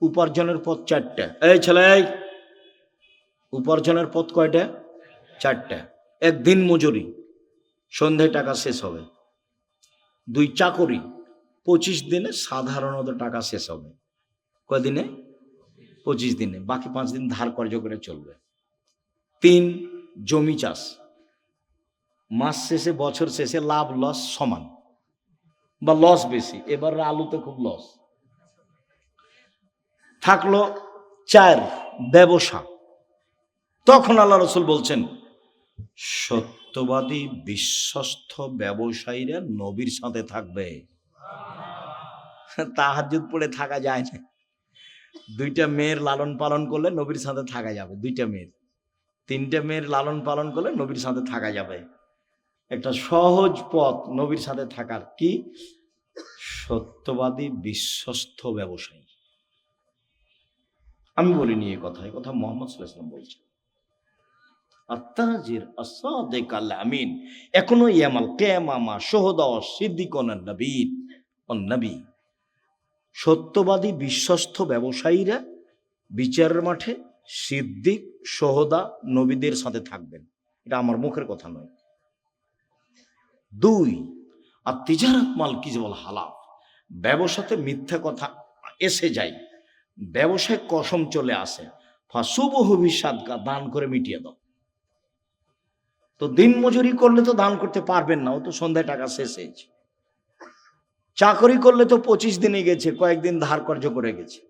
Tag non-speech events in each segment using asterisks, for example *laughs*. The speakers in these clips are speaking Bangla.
উপার্জনের পথ চারটা। এই ছেলে উপার্জনের পথ কয়টা? চারটা। এক দিন মজুরি, সন্ধ্যায় টাকা শেষ হবে। দুই, চাকরি, পঁচিশ দিনে সাধারণত টাকা শেষ হবে। কদিনে পঁচিশ দিনে। বাকি পাঁচ দিন ধার কর্য করে চলবে। তিন, জমি চাষ। মাস শেষে, বছর শেষে লাভ, লস সমান বা লস বেশি। এবার আলুতে খুব লস। থাকল চার ব্যবসা। তখন আল্লাহ রসুল বলছেন, সত্যবাদী, বিশ্বস্ত ব্যবসায়ীরা নবীর সাথে থাকবে। *laughs* তাহাজুদ পড়ে থাকা যায় না। দুইটা মেয়ের লালন পালন করলে নবীর সাথে থাকা যাবে, দুইটা মেয়ের। তিনটা মেয়ের লালন পালন করলে নবীর সাথে থাকা যাবে। একটা সহজ পথ নবীর সাথে থাকার কি? সত্যবাদী, বিশ্বস্ত ব্যবসায়ী। আমি বলিনি এই কথা এই কথা মোহাম্মদ সাল্লাম বলছেন। আত্মাজির আসাদেক আল্লাহ আমিন এখনও ইয়ামাল কেমামা সোহদা সিদ্দিকন নবীন নবী সত্যবাদী, বিশ্বস্ত ব্যবসায়ীরা বিচারের মাঠে সিদ্দিক সোহদা নবীদের সাথে থাকবেন। এটা আমার মুখের কথা নয়। দুই আর তিজারাত মাল কি বল হালাল, ব্যবসাতে মিথ্যা কথা এসে যায়। ব্যবসায় কসম চলে আসে। ফাঁসুব ভবিষ্যাৎকা দান করে মিটিয়ে দাও। তো দিন মজুরি করলে তো দান করতে পারবেন না, ও তো সন্ধ্যায় টাকা শেষ হয়েছে। চাকরি করলে তো পঁচিশ দিনে গেছে, কয়েকদিন ধার কর্য করে গেছে।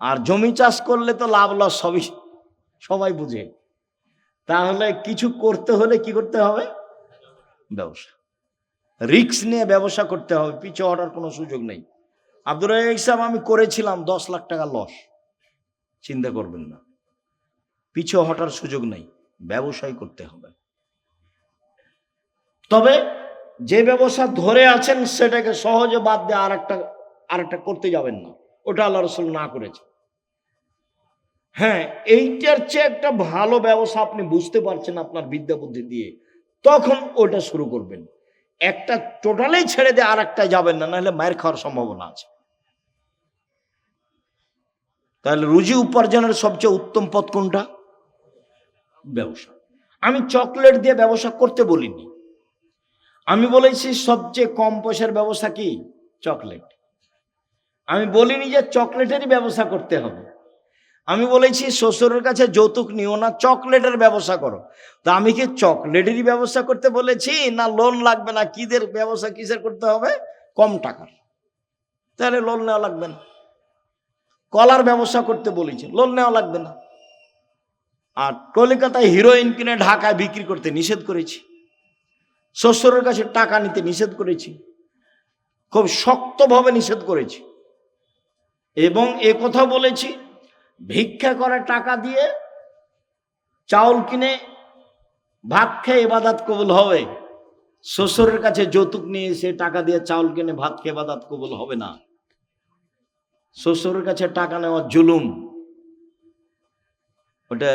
আর জমি চাষ করলে তো লাভ লস সবই, সবাই বুঝে। তাহলে কিছু করতে হলে কি করতে হবে? ব্যবসা। রিক্স নিয়ে ব্যবসা করতে হবে, পিছু হটার কোনো সুযোগ নেই। আব্দুর হিসাব আমি করেছিলাম দশ লাখ টাকা লস। চিন্তা করবেন না। পিছু হটার সুযোগ নেই। ব্যবসায় করতে হবে। তবে যে ব্যবসা ধরে আছেন, সেটাকে সহজে বাদ দিয়ে আর একটা আর একটা করতে যাবেন না। ওটা আল্লাহ রসুল না করেছে হ্যাঁ এইটার চেয়ে একটা ভালো ব্যবসা আপনি বুঝতে পারছেন আপনার বিদ্যা বুদ্ধি দিয়ে। তখন ওটা শুরু করবেন। একটা টোটালেই ছেড়ে দিয়ে আর একটা যাবেন না, নাহলে মায়ের খাওয়ার সম্ভাবনা আছে। তাহলে রুজি উপার্জনের সবচেয়ে উত্তম পথ কোনটা? ব্যবসা। আমি চকলেট দিয়ে ব্যবসা করতে বলিনি। আমি বলেছি সবচেয়ে কম পয়সার ব্যবসা কি? চকলেট। আমি বলিনি যে চকলেটেরই ব্যবসা করতে হবে। আমি বলেছি শ্বশুরের কাছে যৌতুক নিও না, চকলেটের ব্যবসা করো। তা আমি কি চকলেটেরই ব্যবসা করতে বলেছি না লোন লাগবে না? কিদের ব্যবসা কিসের করতে হবে? কম টাকার। তাহলে লোন নেওয়া লাগবে না। কলার ব্যবসা করতে বলেছে লোন নেওয়া লাগবে না। আর কলকাতায় হিরোইন কিনে ঢাকায় বিক্রি করতে নিষেধ করেছি। শ্বশুরের কাছে টাকা নিতে নিষেধ করেছি। খুব শক্তভাবে নিষেধ করেছি। এবং এ কথা বলেছি, ভিক্ষা করে টাকা দিয়ে চাউল কিনে ভাত খেয়ে এবাদাত কবুল হবে। শ্বশুরের কাছে যৌতুক নিয়ে এসে টাকা দিয়ে চাউল কিনে ভাত খেয়ে এবাদাত কবুল হবে না। শ্বশুরের কাছে টাকা নেওয়া জুলুম। ওটা,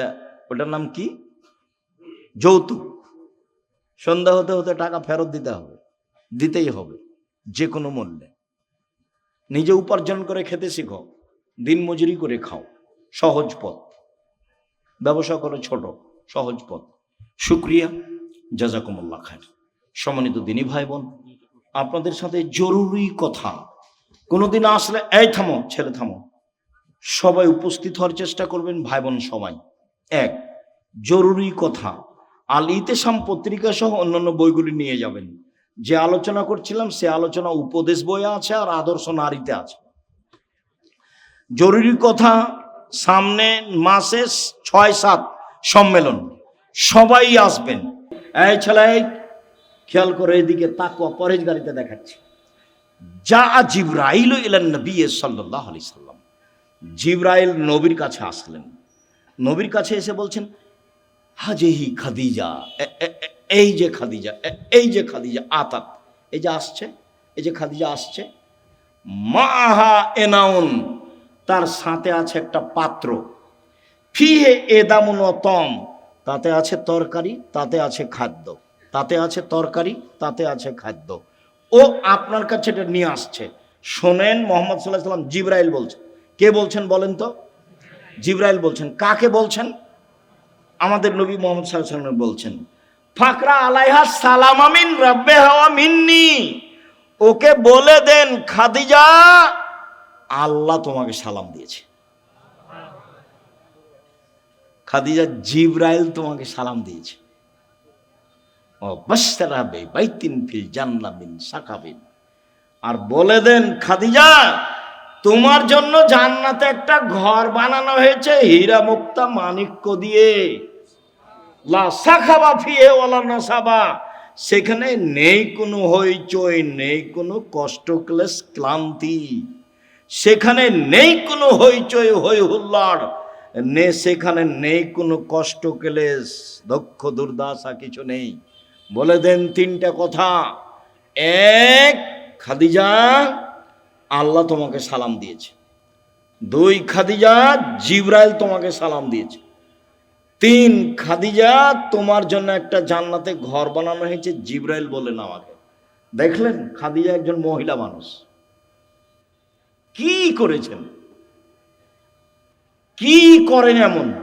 ওটার নাম কি? যৌতুক। সন্ধ্যা হতে হতে টাকা ফেরত দিতে হবে। দিতেই হবে যে কোনো মূল্যে। নিজে উপার্জন করে খেতে শিখো, দিন মজুরি করে খাও, সহজ পথ। ব্যবসা করো ছোট, সহজ পথ। শুক্রিয়া, জাজাকুমুল্লাহ খায় সম্মানিত দিনী ভাই বোন আপনাদের সাথে জরুরি কথা। কোনোদিন আসলে এই থামো ছেলে থামো। সবাই উপস্থিত হওয়ার চেষ্টা করবেন ভাই বোন সবাই। এক, জরুরি কথা। আল ইতেসাম পত্রিকা সহ অন্যান্য বইগুলি নিয়ে যাবেন। যে আলোচনা করছিলাম, সে আলোচনা উপদেশ বইয়ে আছে আর আদর্শ নারীতে আছে। জরুরি কথা, সামনে মাসে ছয় সাত সম্মেলন। সবাই আসবেন। এই ছেলে, খেয়াল করে এদিকে তাকুয়া পরেজ গাড়িতে দেখাচ্ছি। যা জিব্রাইল ইলান নবী সাল্লাহ আলি সাল্লাম। জিব্রাইল নবীর কাছে আসলেন। নবীর কাছে এসে বলছেন, হাজেহি খাদিজা এই যে খাদিজা এই যে খাদিজা, আতাত, এই যে আসছে, এই যে খাদিজা আসছে মাহা এনাউন তার সাথে আছে একটা পাত্র। ফিহে এদামুন তম, তাতে আছে তরকারি, তাতে আছে খাদ্য, তাতে আছে তরকারি, তাতে আছে খাদ্য। ও আপনার কাছে এটা নিয়ে আসছে। শোনেন, মোহাম্মদ সাল্লাহ সাল্লাম জিব্রাইল বলছে কে বলছেন বলেন তো? জিব্রাইল বলছেন। কাকে বলছেন? আমাদের নবী মোহাম্মদ সাল্লাম বলছেন, ফাকরা আলাইহা সালাম আমিন রব্বে হাওয়া মিন্নি। ওকে বলে দেন, খাদিজা, আল্লাহ তোমাকে সালাম দিয়েছে। খাদিজা জিব্রাইল তোমাকে সালাম দিয়েছে। ও সাকাবিন। আর বলে দেন খাদিজা, তোমার জন্য জান্নাতে একটা ঘর বানানো হয়েছে হীরা মুক্তা মানিক্য দিয়ে। ওলা সেখানে নেই কোনো হইচই, নেই কোনো কষ্ট ক্লেশ ক্লান্তি। সেখানে নেই কোনো হইচই, হই হুল্লাড় নে সেখানে নেই কোনো কষ্ট ক্লেশ দক্ষ দুর্দশা কিছু নেই। বলে দেন তিনটা কথা। এক, খাদিজা, আল্লাহ তোমাকে সালাম দিয়েছে। দুই, খাদিজা, জিব্রাইল তোমাকে সালাম দিয়েছে। তিন, খাদিজা, তোমার জন্য একটা জান্নাতে ঘর বানানো হয়েছে, জিব্রাইল বলেন আমাকে দেখলেন, খাদিজা একজন মহিলা মানুষ। কি করেছেন? কি করেন এমন?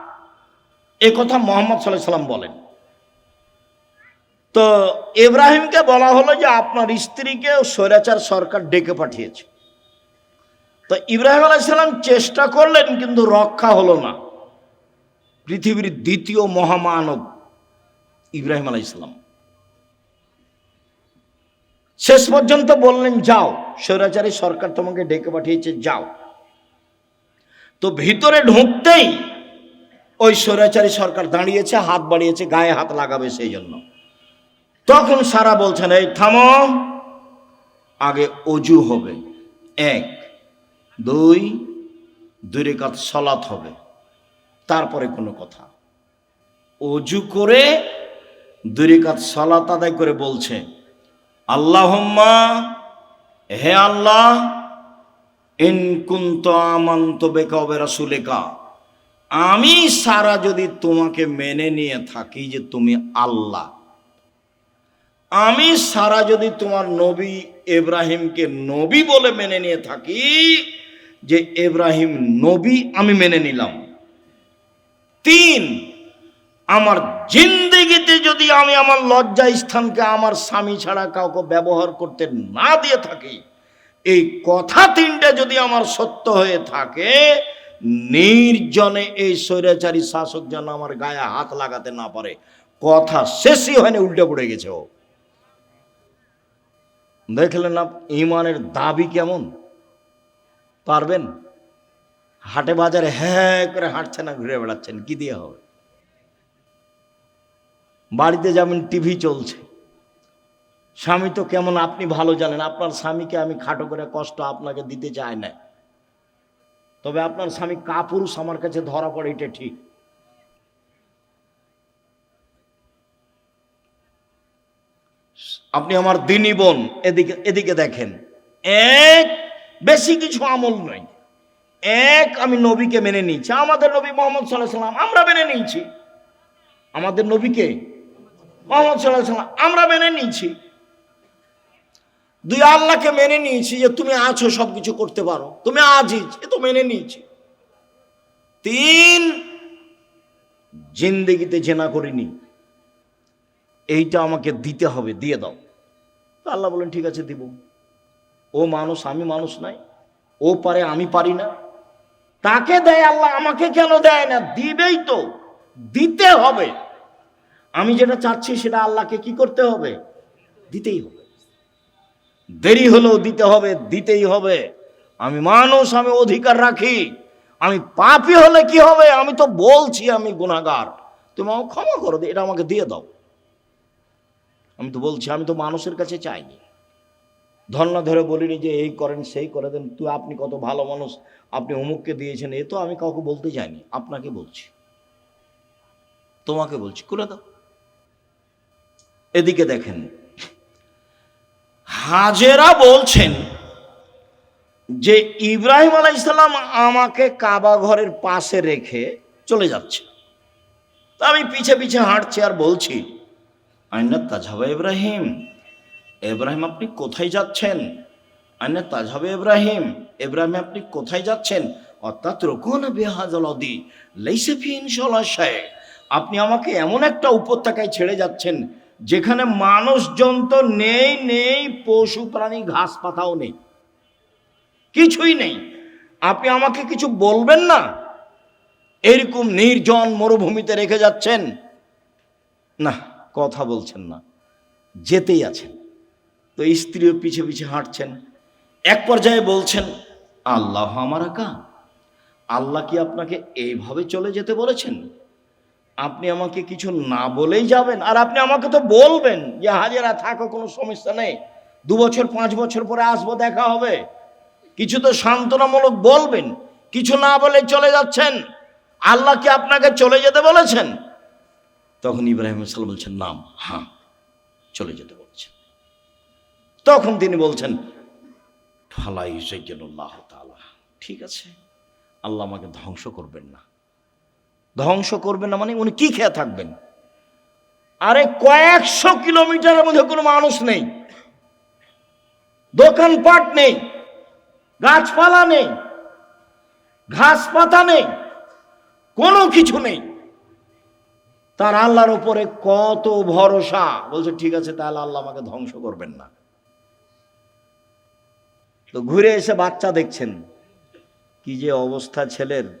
এ কথা মোহাম্মদ সাল্লাহ সাল্লাম বলেন। তো ইব্রাহিমকে বলা হলো যে আপনার স্ত্রীকে স্বৈরাচার সরকার ডেকে পাঠিয়েছে। তো ইব্রাহিম আলাইসাল্লাম চেষ্টা করলেন, কিন্তু রক্ষা হলো না। পৃথিবীর দ্বিতীয় মহামানব ইব্রাহিম আলাইসাল্লাম শেষ পর্যন্ত বললেন, যাও, স্বৈরাচারী সরকার তোমাকে ডেকে পাঠিয়েছে, যাও। তো ভিতরে ঢুকতেই ওই স্বৈরাচারী সরকার দাঁড়িয়েছে, হাত বাড়িয়েছে, গায়ে হাত লাগাবে সেই জন্য তখন সারা বলছেন এই থামো, আগে অজু হবে। এক, দুই দুই রেখাত সলাত হবে। তারপরে কোনো কথা। অজু করে দুই রেখাত সলাত আদায় করে বলছে, আল্লাহম্মা, হে আল্লাহ, ইন কুন্ত আমান্ত বেকা রাসুলেকা আমি সারা যদি তোমাকে মেনে নিয়ে থাকি যে তুমি আল্লাহ, আমি সারা যদি তোমার নবী এব্রাহিমকে নবী বলে মেনে নিয়ে থাকি যে এব্রাহিম নবী আমি মেনে নিলাম। তিন, আমার জিন্দিগিতে যদি আমি আমার লজ্জা স্থানকে আমার স্বামী ছাড়া কাউকে ব্যবহার করতে না দিয়ে থাকি, এই কথা তিনটা যদি আমার সত্য হয়ে থাকে নির্জনে এই স্বৈরাচারী শাসক যেন আমার গায়ে হাত লাগাতে না পারে। কথা শেষই হয়নি, উল্টে পড়ে গেছে ও। দেখলেন না, ইমানের দাবি কেমন? পারবেন? হাটে বাজারে হ্যাঁ করে হাঁটছে না ঘুরে বেড়াচ্ছেন, কি দিয়ে হবে? বাড়িতে যেমন টিভি চলছে, স্বামী তো কেমন আপনি ভালো জানেন, আপনার স্বামীকে আমি খাটো করে কষ্ট আপনাকে দিতে চাই না। তবে আপনার স্বামী কাপুরুষ আমার কাছে ধরা পড়ে, এটা ঠিক। আপনি আমার দিনী বোন, এদিকে এদিকে দেখেন। এক, বেশি কিছু আমল নয়। এক, আমি নবীকে মেনে নিয়েছি। আমাদের নবী মোহাম্মদ সাল্লাহ সাল্লাম, আমরা মেনে নিয়েছি। আমাদের নবীকে মোহাম্মদ সাল্লাহ সাল্লাম, আমরা মেনে নিয়েছি। দুই আল্লাহকে মেনে নিয়েছি যে তুমি আছো সব কিছু করতে পারো। তুমি আজিজ, এ তো মেনে নিয়েছি। তিন, জিন্দেগিতে জেনা করিনি। এইটা আমাকে দিতে হবে, দিয়ে দাও। তো আল্লাহ বলেন, ঠিক আছে, দিব। ও মানুষ, আমি মানুষ নাই। ও পারে, আমি পারি না। তাকে দেয় আল্লাহ, আমাকে কেন দেয় না? দিবেই তো। দিতে হবে। আমি যেটা চাচ্ছি, সেটা আল্লাহকে কি করতে হবে? দিতেই হবে। দেরি হলেও দিতে হবে, দিতেই হবে। আমি মানুষ, আমি অধিকার রাখি। আমি পাপি হলে কি হবে? আমি তো বলছি আমি গুণাগার তুমি আমাকে ক্ষমা করো এটা আমাকে দিয়ে দাও। আমি তো বলছি, আমি তো মানুষের কাছে চাইনি। ধর্না ধরে বলিনি যে এই করেন, সেই করে দেন। তুই আপনি কত ভালো মানুষ, আপনি অমুককে দিয়েছেন, এ তো আমি কাউকে বলতে যাইনি। আপনাকে বলছি। তোমাকে বলছি করে দাও। এদিকে দেখেন হাজেরা বলছেন যে ইব্রাহিম আলাইসাল্লাম আমাকে কাবা ঘরের পাশে রেখে চলে যাচ্ছে। তা আমি পিছে পিছে হাঁটছি আর বলছি, আইনা তাজাবা ইব্রাহিম ইব্রাহিম আপনি কোথায় যাচ্ছেন? আইনা তাজাবে ইব্রাহিম ইব্রাহিম আপনি কোথায় যাচ্ছেন? অর্থাৎ রকুন বেহাজলদি লেইসে ফিন সলাশায় আপনি আমাকে এমন একটা উপত্যকায় ছেড়ে যাচ্ছেন যেখানে মানুষজন তো নেই নেই, পশু, প্রাণী, ঘাস, পাতাও নেই। কিছুই নেই। আপনি আমাকে কিছু বলবেন না? এরকম নির্জন মরুভূমিতে রেখে যাচ্ছেন? না, কথা বলছেন না। যেতেই আছেন। তো স্ত্রীও পিছে পিছে হাঁটছেন। এক পর্যায়ে বলছেন, আল্লাহ আমার একা আল্লাহ কি আপনাকে এইভাবে চলে যেতে বলেছেন? আপনি আমাকে কিছু না বলেই যাবেন, আর আপনি আমাকে তো বলবেন যে হাজেরা থাকো, কোনো সমস্যা নেই। দু বছর, পাঁচ বছর পরে আসব, দেখা হবে। কিছু তো সান্ত্বনামূলক বলবেন, কিছু না বলে চলে যাচ্ছেন। আল্লাহ কি আপনাকে চলে যেতে বলেছেন? তখন ইব্রাহিম সাল্লাম বলছেন, নাম হ্যাঁ চলে যেতে বলছেন। তখন তিনি বলছেন ফালাই সৈজনুল্লাহ তালা ঠিক আছে, আল্লাহ আমাকে ধ্বংস করবেন না। ধ্বংস করবেন না মানে উনি কি খেয়ে থাকবেন? আরে কয়েকশো কিলোমিটারের মধ্যে কোনো মানুষ নেই। দোকানপাট নেই। গাছপালা নেই। ঘাস পাতা নেই। কোনো কিছু নেই। তার আল্লাহর উপরে কত ভরসা। বলছে, ঠিক আছে, তাহলে আল্লাহ আমাকে ধ্বংস করবেন না। তো ঘুরে এসে বাচ্চা দেখছেন। কি যে অবস্থা ছেলের।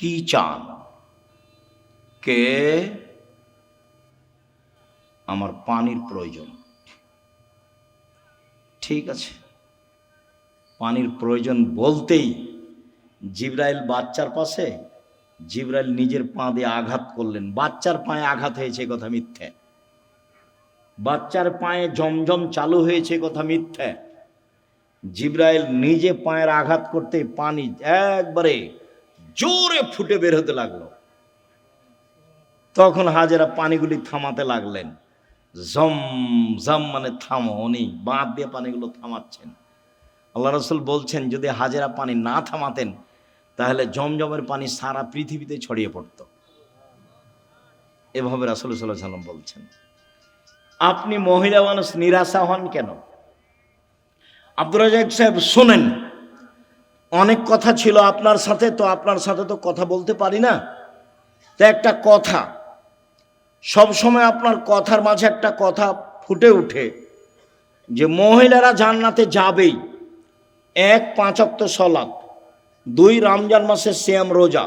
কি চান কে আমার পানির প্রয়োজন ঠিক আছে পানির প্রয়োজন বলতেই জিব্রাইল বাচ্চার পাশে জিব্রাইল নিজের পা দিয়ে আঘাত করলেন বাচ্চার পায়ে আঘাত হয়েছে কথা মিথ্যে। বাচ্চার পায়ে জমজম চালু হয়েছে কথা মিথ্যে। জিব্রাইল নিজে পায়ের আঘাত করতে পানি একবারে জোরে ফুটে বের হতে লাগল। তখন হাজেরা পানিগুলি থামাতে লাগলেন। জম জম মানে থামো, উনি বাঁধ দিয়ে পানিগুলো থামাচ্ছেন। আল্লাহ রসুল বলছেন, যদি হাজেরা পানি না থামাতেন, তাহলে জমজমের পানি সারা পৃথিবীতে ছড়িয়ে পড়ত। এভাবে রাসুল সাল্লাম বলছেন। আপনি মহিলা মানুষ, নিরাশা হন কেন? আব্দুর রাজাক সাহেব, শোনেন। অনেক কথা ছিল আপনার সাথে, তো আপনার সাথে তো কথা বলতে পারি না। তো একটা কথা সব সময় আপনার কথার মাঝে একটা কথা ফুটে উঠে যে মহিলারা জান্নাতে যাবেই। এক পাঁচক্ত সলাপ দুই রমজান মাসের শ্যাম রোজা,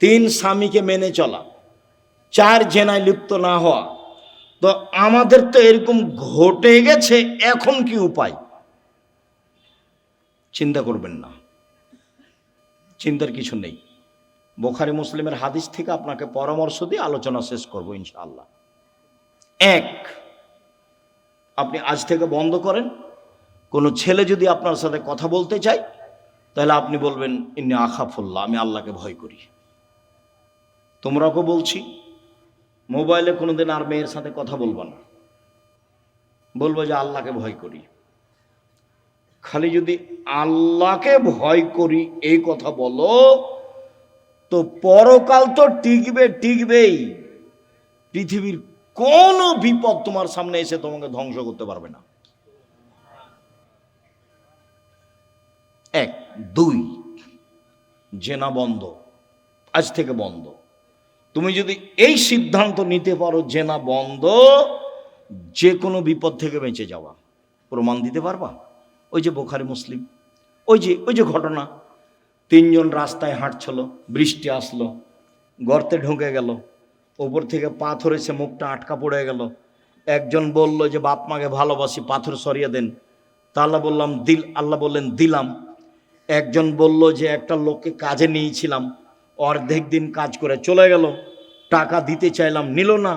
তিন স্বামীকে মেনে চলা, চার জেনায় লিপ্ত না হওয়া। তো আমাদের তো এরকম ঘটে গেছে, এখন কি উপায়? চিন্তা করবেন না। চিন্তার কিছু নেই। বোখারি মুসলিমের হাদিস থেকে আপনাকে পরামর্শ দিয়ে আলোচনা শেষ করব ইনশাআল্লাহ। এক, আপনি আজ থেকে বন্ধ করেন। কোনো ছেলে যদি আপনার সাথে কথা বলতে চায়, তাহলে আপনি বলবেন, ইন্নি আখাফুল্লাহ, আমি আল্লাহকে ভয় করি। তোমরাকে বলছি, মোবাইলে কোনোদিন আর মেয়ের সাথে কথা বলব না। বলব যে, আল্লাহকে ভয় করি। খালি যদি আল্লাহকে ভয় করি, এই কথা বলো, তো পরকাল তো টিকবে, টিকবেই। পৃথিবীর কোনো বিপদ তোমার সামনে এসে তোমাকে ধ্বংস করতে পারবে না। এক, দুই, জেনা বন্ধ, আজ থেকে বন্ধ। তুমি যদি এই সিদ্ধান্ত নিতে পারো, জেনা বন্ধ, যে কোনো বিপদ থেকে বেঁচে যাওয়া। প্রমাণ দিতে পারবা? ওই যে বোখারি মুসলিম, ওই যে ওই যে ঘটনা। তিনজন রাস্তায় হাঁটছিল, বৃষ্টি আসলো, গর্তে ঢুকে গেল, ওপর থেকে পাথর এসে মুখটা আটকা পড়ে গেল। একজন বলল যে, বাপ মাকে ভালোবাসি, পাথর সরিয়ে দেন। তা আল্লাহ বললাম, দিল আল্লাহ বললেন, দিলাম। একজন বলল যে, একটা লোককে কাজে নিয়েছিলাম, অর্ধেক দিন কাজ করে চলে গেল, টাকা দিতে চাইলাম, নিল না।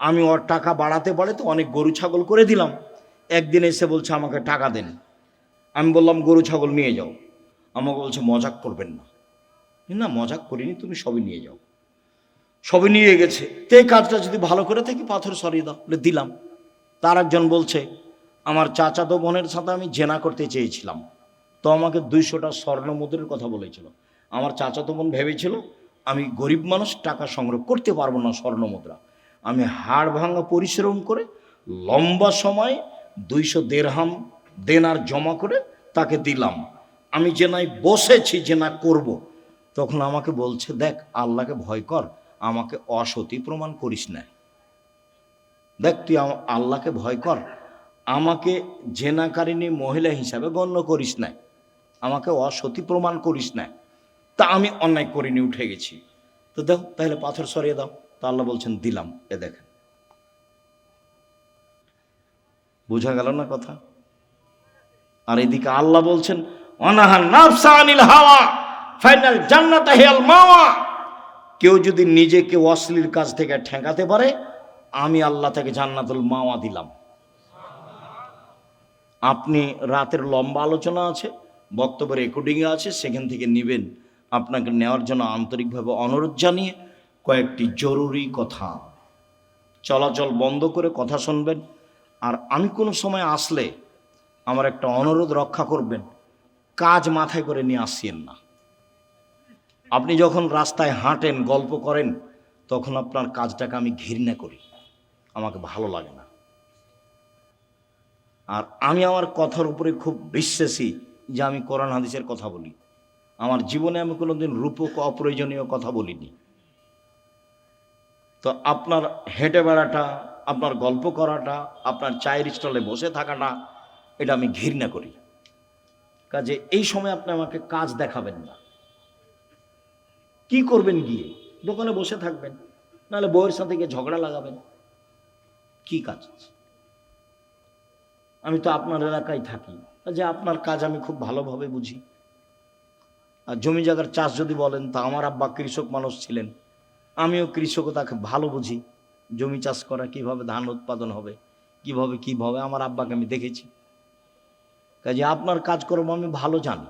আমি ওর টাকা বাড়াতে পারে তো অনেক গরু ছাগল করে দিলাম। একদিন এসে বলছে, আমাকে টাকা দেন। আমি বললাম, গরু, ছাগল নিয়ে যাও। আমাকে বলছে, মজাক করবেন না। না, মজাক করিনি, তুমি সবই নিয়ে যাও। সবই নিয়ে গেছে। তে কাজটা যদি ভালো করে থাকি, পাথর সরিয়ে দাও, বলে দিলাম। তার একজন বলছে, আমার চাচাতো বোনের সাথে আমি জেনা করতে চেয়েছিলাম। তো আমাকে দুইশোটা স্বর্ণ মুদ্রের কথা বলেছিল। আমার চাচাতো বোন ভেবেছিল, আমি গরিব মানুষ, টাকা সংগ্রহ করতে পারব না স্বর্ণ মুদ্রা আমি হাড় ভাঙা পরিশ্রম করে লম্বা সময় দুইশো দেড়হাম দেনার জমা করে তাকে দিলাম। আমি যে নাই বসেছি, যে না করব। তখন আমাকে বলছে, দেখ, আল্লাহকে ভয় কর, আমাকে অসতী প্রমাণ করিস না। দেখ, তুই আল্লাহকে ভয় কর, আমাকে জেনাকারিনী মহিলা হিসাবে গণ্য করিস না। আমাকে অসতী প্রমাণ করিস না। তা আমি অন্যায় করিনি, উঠে গেছি। তো দাও তাহলে পাথর সরিয়ে দাও। তা আল্লাহ বলছেন, দিলাম। এ দেখেন। বোঝা গেল না কথা? আর এদিকে আল্লাহ বলছেন অনাহান নাফসা আনিল হাওয়া, ফাইনাল জান্নাত হেয়াল মাওয়া। কেউ যদি নিজেকে অশ্লীল কাজ থেকে ঠেকাতে পারে, আমি আল্লাহ থেকে জান্নাতুল মাওয়া দিলাম। আপনি রাতের লম্বা আলোচনা আছে বক্তব্য রেকর্ডিংয়ে আছে, সেখান থেকে নেবেন। আপনাকে নেওয়ার জন্য আন্তরিকভাবে অনুরোধ জানিয়ে কয়েকটি জরুরি কথা। চলাচল বন্ধ করে কথা শুনবেন। আর আমি কোনো সময় আসলে আমার একটা অনুরোধ রক্ষা করবেন। কাজ মাথায় করে নিয়ে আসছেন না। আপনি যখন রাস্তায় হাঁটেন, গল্প করেন, তখন আপনার কাজটাকে আমি ঘৃণা করি। আমাকে ভালো লাগে না। আর আমি আমার কথার উপরে খুব বিশ্বাসী যে আমি কোরআন হাদিসের কথা বলি। আমার জীবনে আমি কোনোদিন রূপক, অপ্রয়োজনীয় কথা বলিনি। তো আপনার হেঁটে বেড়াটা, আপনার গল্প করাটা, আপনার চায়ের স্টলে বসে থাকাটা এটা আমি ঘৃণা করি। কাজে এই সময় আপনি আমাকে কাজ দেখাবেন না। কি করবেন গিয়ে? দোকানে বসে থাকবেন, নাহলে বউয়ের সাথে গিয়ে ঝগড়া লাগাবেন। কি কাজ আছে? আমি তো আপনার এলাকায় থাকি, যে আপনার কাজ আমি খুব ভালোভাবে বুঝি। আর জমি জায়গার চাষ যদি বলেন, তা আমার আব্বা কৃষক মানুষ ছিলেন। আমিও কৃষকতাকে ভালো বুঝি। জমি চাষ করা, কীভাবে ধান উৎপাদন হবে, কীভাবে কীভাবে আমার আব্বাকে আমি দেখেছি। কাজে আপনার কাজকর্ম আমি ভালো জানি।